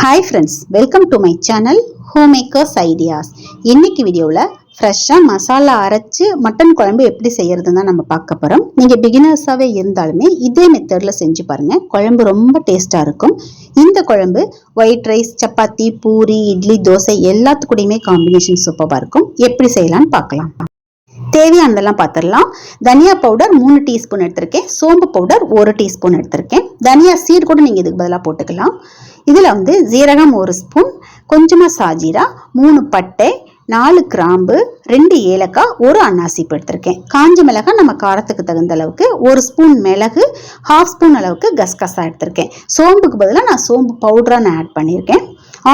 Hi friends welcome to my channel home makers ideas இன்னைக்கு வீடியோவில் ஃப்ரெஷ்ஷாக மசாலா அரைச்சி மட்டன் குழம்பு எப்படி செய்யறதுன்னு தான் நம்ம பார்க்க போகிறோம் நீங்கள் பிகினர்ஸாகவே இருந்தாலுமே இதே மெத்தடில் செஞ்சு பாருங்கள் குழம்பு ரொம்ப டேஸ்ட்டாக இருக்கும். இந்த குழம்பு ஒயிட் ரைஸ் சப்பாத்தி பூரி இட்லி தோசை எல்லாத்துக்கூடையுமே காம்பினேஷன் சூப்பராக இருக்கும். எப்படி செய்யலாம்னு பார்க்கலாம். தேவையானதெல்லாம் பார்த்துடலாம் தனியா பவுடர் மூணு டீஸ்பூன் எடுத்திருக்கேன். சோம்பு பவுடர் ஒரு டீஸ்பூன் எடுத்திருக்கேன். தனியா சீட் கூட நீங்கள் இதுக்கு பதிலாக போட்டுக்கலாம். இதில் வந்து ஜீரகம் ஒரு ஸ்பூன் கொஞ்சமாக சாஜீரா மூணு பட்டை நாலு கிராம்பு ரெண்டு ஏலக்காய் ஒரு அன்னாசிப்பு எடுத்திருக்கேன். காஞ்ச மிளகாய் நம்ம காரத்துக்கு தகுந்த அளவுக்கு ஒரு ஸ்பூன் மிளகு ஹாஃப் ஸ்பூன் அளவுக்கு கஸ்கஸா எடுத்திருக்கேன். சோம்புக்கு பதிலாக நான் சோம்பு பவுடராக நான் ஆட் பண்ணியிருக்கேன்.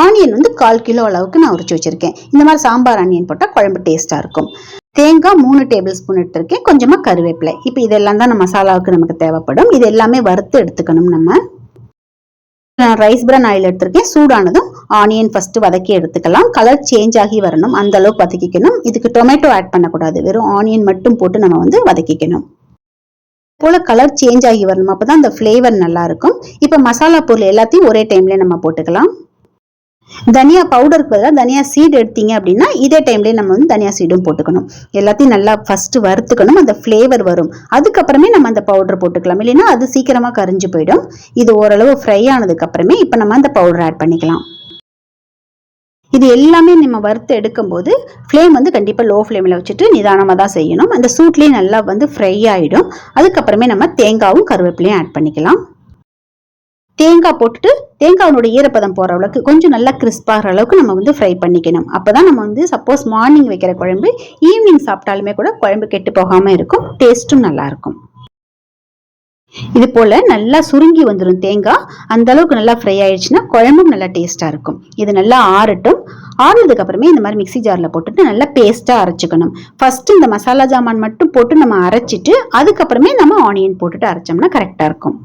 ஆனியன் வந்து கால் கிலோ அளவுக்கு நான் உரிச்சு வச்சுருக்கேன். இந்த மாதிரி சாம்பார் ஆனியன் போட்டால் குழம்பு டேஸ்ட்டாக இருக்கும். தேங்காய் மூணு டேபிள் ஸ்பூன் எடுத்திருக்கேன் கொஞ்சமாக கருவேப்பிலை. இப்போ இதெல்லாம் தான் நம்ம மசாலாவுக்கு நமக்கு தேவைப்படும். இது எல்லாமே வறுத்து எடுத்துக்கணும் நம்ம. நான் ரைஸ் பிரான் ஆயில் எடுத்திருக்கேன். சூடானதும் ஆனியன் ஃபர்ஸ்ட் வதக்கி எடுத்துக்கலாம். கலர் சேஞ்ச் ஆகி வரணும். அந்த அளவுக்கு வதக்கிக்கணும். இதுக்கு டொமேட்டோ ஆட் பண்ணக்கூடாது. வெறும் ஆனியன் மட்டும் போட்டு நம்ம வந்து வதக்கிக்கணும். போல கலர் சேஞ்ச் ஆகி வரணும். அப்போதான் அந்த ஃப்ளேவர் நல்லா இருக்கும். இப்போ மசாலா பொருள் எல்லாத்தையும் ஒரே டைம்ல நம்ம போட்டுக்கலாம். தனியா பவுடருக்கு பதிலாக தனியா சீடு எடுத்தீங்க அப்படின்னா இதே டைம்லேயே நம்ம வந்து தனியா சீடும் போட்டுக்கணும். எல்லாத்தையும் நல்லா ஃபர்ஸ்ட் வறுத்துக்கணும் அந்த ஃப்ளேவர் வரும். அதுக்கப்புறமே நம்ம அந்த பவுடர் போட்டுக்கலாம். இல்லைன்னா அது சீக்கிரமா கரிஞ்சு போயிடும். இது ஓரளவு ஃப்ரை ஆனதுக்கு அப்புறமே இப்போ நம்ம அந்த பவுடர் ஆட் பண்ணிக்கலாம். இது எல்லாமே நம்ம வறுத்து எடுக்கும்போது ஃப்ளேம் வந்து கண்டிப்பாக லோ ஃப்ளேமில் வச்சுட்டு நிதானமாக தான் செய்யணும். அந்த சூட்லேயே நல்லா வந்து ஃப்ரை ஆகிடும் அதுக்கப்புறமே நம்ம தேங்காவும் கருவேப்பிலையும் ஆட் பண்ணிக்கலாம். தேங்காய் போட்டுட்டு தேங்காயினுடைய ஈரப்பதம் போகிற அளவுக்கு கொஞ்சம் நல்லா கிறிஸ்பாகிற அளவுக்கு நம்ம வந்து ஃப்ரை பண்ணிக்கணும். அப்போ தான் நம்ம வந்து சப்போஸ் மார்னிங் வைக்கிற குழம்பு ஈவினிங் சாப்பிட்டாலுமே கூட குழம்பு கெட்டு போகாமல் இருக்கும் டேஸ்ட்டும் நல்லாயிருக்கும் இது போல் நல்லா சுருங்கி வந்துடும் தேங்காய். அந்த அளவுக்கு நல்லா ஃப்ரை ஆயிடுச்சுன்னா குழம்பும் நல்லா டேஸ்ட்டாக இருக்கும். இது நல்லா ஆறட்டும். ஆறுனதுக்கு அப்புறமே இந்த மாதிரி மிக்சி ஜாரில் போட்டுட்டு நல்லா பேஸ்ட்டாக அரைச்சிக்கணும். ஃபர்ஸ்ட் இந்த மசாலா ஜாமான் மட்டும் போட்டு நம்ம அரைச்சிட்டு அதுக்கப்புறமே நம்ம ஆனியன் போட்டுட்டு அரைச்சோம்னா கரெக்டாக இருக்கும்.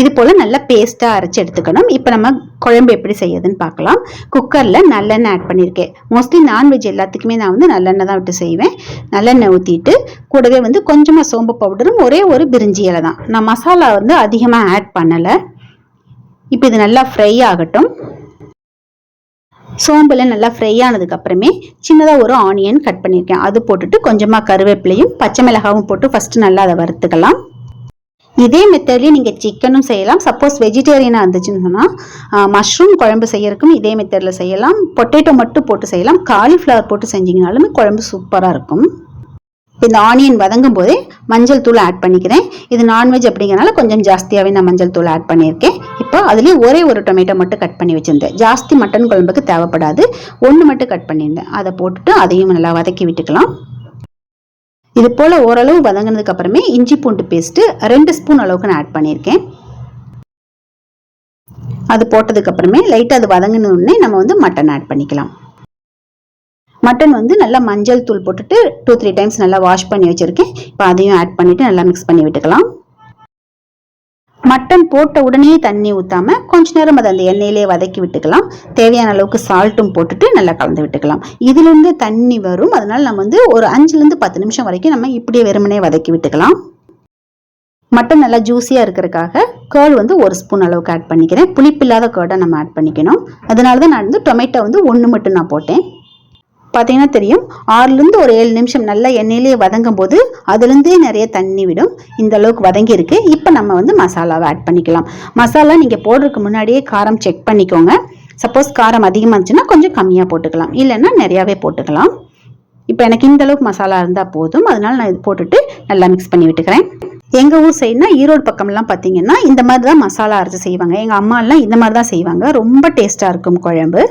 இது போல் நல்லா பேஸ்ட்டாக அரைச்சி எடுத்துக்கணும். இப்போ நம்ம குழம்பு எப்படி செய்யுதுன்னு பார்க்கலாம். குக்கரில் நல்லெண்ணெய் ஆட் பண்ணியிருக்கேன். மோஸ்ட்லி நான்வெஜ் எல்லாத்துக்குமே நான் வந்து நல்லெண்ணெய் தான் விட்டு செய்வேன். நல்லெண்ணெய் ஊற்றிட்டு கூடவே வந்து கொஞ்சமாக சோம்பு பவுடரும் ஒரே ஒரு பிரிஞ்சி இலை தான். நான் மசாலா வந்து அதிகமாக ஆட் பண்ணலை. இப்போ இது நல்லா ஃப்ரை ஆகட்டும். சோம்பில் நல்லா ஃப்ரை ஆனதுக்கப்புறமே சின்னதாக ஒரு ஆனியன் கட் பண்ணியிருக்கேன். அது போட்டுட்டு கொஞ்சமாக கருவேப்பிலையும் பச்சை மிளகாவும் போட்டு ஃபஸ்ட்டு நல்லா அதை வறுத்துக்கலாம். இதே மெத்தட்லேயே நீங்கள் சிக்கனும் செய்யலாம். சப்போஸ் வெஜிடேரியனாக இருந்துச்சுன்னு சொன்னால் மஷ்ரூம் குழம்பு செய்யறதுக்கும் இதே மெத்தடில் செய்யலாம். பொட்டேட்டோ மட்டும் போட்டு செய்யலாம். காலிஃப்ளவர் போட்டு செஞ்சிங்கனாலுமே குழம்பு சூப்பராக இருக்கும். இந்த ஆனியன் வதங்கும் போதே மஞ்சள் தூள் ஆட் பண்ணிக்கிறேன். இது நான்வெஜ் அப்படிங்கிறனால கொஞ்சம் ஜாஸ்தியாகவே நான் மஞ்சள் தூள் ஆட் பண்ணியிருக்கேன். இப்போ அதுலேயே ஒரே ஒரு டொமேட்டோ மட்டும் கட் பண்ணி வச்சுருந்தேன். ஜாஸ்தி மட்டன் குழம்புக்கு தேவைப்படாது. ஒன்று மட்டும் கட் பண்ணியிருந்தேன். அதை போட்டுட்டு அதையும் நல்லா வதக்கி விட்டுக்கலாம். இது போல் ஓரளவு வதங்கினதுக்கு அப்புறமே இஞ்சி பூண்டு பேஸ்ட்டு ரெண்டு ஸ்பூன் அளவுக்கு நான் ஆட் பண்ணியிருக்கேன். அது போட்டதுக்கு அப்புறமே லைட்டாக அது வதங்கினோடனே நம்ம வந்து மட்டன் ஆட் பண்ணிக்கலாம். மட்டன் வந்து நல்லா மஞ்சள் தூள் போட்டுட்டு டூ த்ரீ டைம்ஸ் நல்லா வாஷ் பண்ணி வச்சுருக்கேன். இப்போ அதையும் ஆட் பண்ணிவிட்டு நல்லா மிக்ஸ் பண்ணி விட்டுக்கலாம். மட்டன் போட்ட உடனே தண்ணி ஊற்றாம கொஞ்ச நேரம் அதை அந்த எண்ணெயிலே வதக்கி விட்டுக்கலாம். தேவையான அளவுக்கு சால்ட்டும் போட்டுட்டு நல்லா கலந்து விட்டுக்கலாம். இதுலேருந்து தண்ணி வரும். அதனால் நம்ம வந்து ஒரு அஞ்சுலேருந்து பத்து நிமிஷம் வரைக்கும் நம்ம இப்படியே வெறுமனே வதக்கி விட்டுக்கலாம். மட்டன் நல்லா ஜூஸியாக இருக்கிறதுக்காக கேர்ள் வந்து ஒரு ஸ்பூன் அளவுக்கு ஆட் பண்ணிக்கிறேன். புளிப்பில்லாத கேர்டை நம்ம ஆட் பண்ணிக்கணும். அதனால தான் நான் வந்து டொமேட்டோ வந்து ஒன்று மட்டும் நான் போட்டேன். பார்த்தீங்கன்னா தெரியும். ஆறுலேருந்து ஒரு ஏழு நிமிஷம் நல்லா எண்ணெயிலேயே வதங்கும் போது அதுலேருந்தே நிறைய தண்ணி விடும். இந்த அளவுக்கு வதங்கி இருக்கு இப்போ நம்ம வந்து மசாலாவை ஆட் பண்ணிக்கலாம். மசாலா நீங்கள் போடுறதுக்கு முன்னாடியே காரம் செக் பண்ணிக்கோங்க. சப்போஸ் காரம் அதிகமாக இருந்துச்சுன்னா கொஞ்சம் கம்மியாக போட்டுக்கலாம். இல்லைன்னா நிறையாவே போட்டுக்கலாம். இப்போ எனக்கு இந்த அளவுக்கு மசாலா இருந்தால் போதும். அதனால நான் இது போட்டுட்டு நல்லா மிக்ஸ் பண்ணி விட்டுக்கிறேன். எங்கள் ஊர் சைடுனா ஈரோடு பக்கம்லாம் பார்த்தீங்கன்னா இந்த மாதிரி தான் மசாலா அரைச்சி செய்வாங்க. எங்கள் அம்மாலாம் இந்த மாதிரி தான் செய்வாங்க. ரொம்ப டேஸ்ட்டாக இருக்கும் குழம்பு.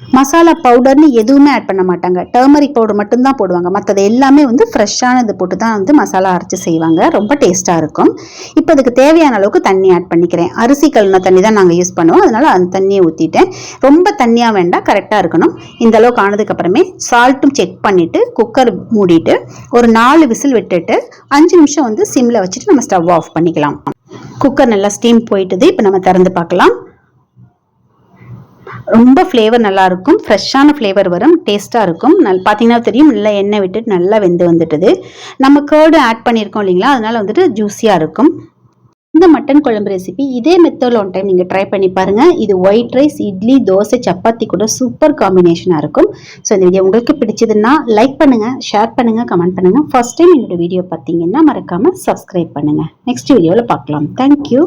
மசாலா பவுடர்னு எதுவுமே ஆட் பண்ண மாட்டாங்க. டர்மரிக் பவுடர் மட்டும்தான் போடுவாங்க. மற்றது எல்லாமே வந்து ஃப்ரெஷ்ஷானது போட்டு தான் வந்து மசாலா அரைச்சி செய்வாங்க. ரொம்ப டேஸ்ட்டாக இருக்கும். இப்போ அதுக்கு தேவையான அளவுக்கு தண்ணி ஆட் பண்ணிக்கிறேன். அரிசி கழுன தண்ணி தான் நாங்கள் யூஸ் பண்ணுவோம். அதனால் அந்த தண்ணியை ஊற்றிட்டேன் ரொம்ப தண்ணியாக வேண்டாம் கரெக்டாக இருக்கணும். இந்த அளவுக்கு ஆனதுக்கப்புறமே சால்ட்டும் செக் பண்ணிவிட்டு குக்கர் மூடிட்டு ஒரு நாலு விசில் விட்டுட்டு அஞ்சு நிமிஷம் வந்து சிம்மில் வச்சுட்டு நம்ம ஸ்டவ் ஆஃப் பண்ணிக்கலாம். குக்கர் நல்லா ஸ்டீம் போயிட்டுது. இப்போ நம்ம திறந்து பார்க்கலாம். ரொம்ப ஃப்ளேவர் நல்லாயிருக்கும் ஃப்ரெஷ்ஷான ஃப்ளேவர் வரும். டேஸ்ட்டாக இருக்கும். நல் பார்த்தீங்கன்னா தெரியும் நல்லா எண்ணெய் விட்டு நல்லா வெந்து வந்துட்டுது. நம்ம கேர்டு ஆட் பண்ணியிருக்கோம் இல்லைங்களா? அதனால் வந்துட்டு ஜூஸியாக இருக்கும். இந்த மட்டன் குழம்பு ரெசிபி இதே மெத்தடில் ஒன் டைம் நீங்கள் ட்ரை பண்ணி பாருங்கள் இது ஒயிட் ரைஸ் இட்லி தோசை சப்பாத்தி கூட சூப்பர் காம்பினேஷனாக இருக்கும். ஸோ இந்த வீடியோ உங்களுக்கு பிடிச்சதுன்னா லைக் பண்ணுங்கள் ஷேர் பண்ணுங்கள் கமெண்ட் பண்ணுங்கள் ஃபர்ஸ்ட் டைம் என்னோட வீடியோ பார்த்தீங்கன்னா மறக்காமல் சப்ஸ்கிரைப் பண்ணுங்கள் நெக்ஸ்ட் வீடியோவில் பார்க்கலாம். தேங்க்யூ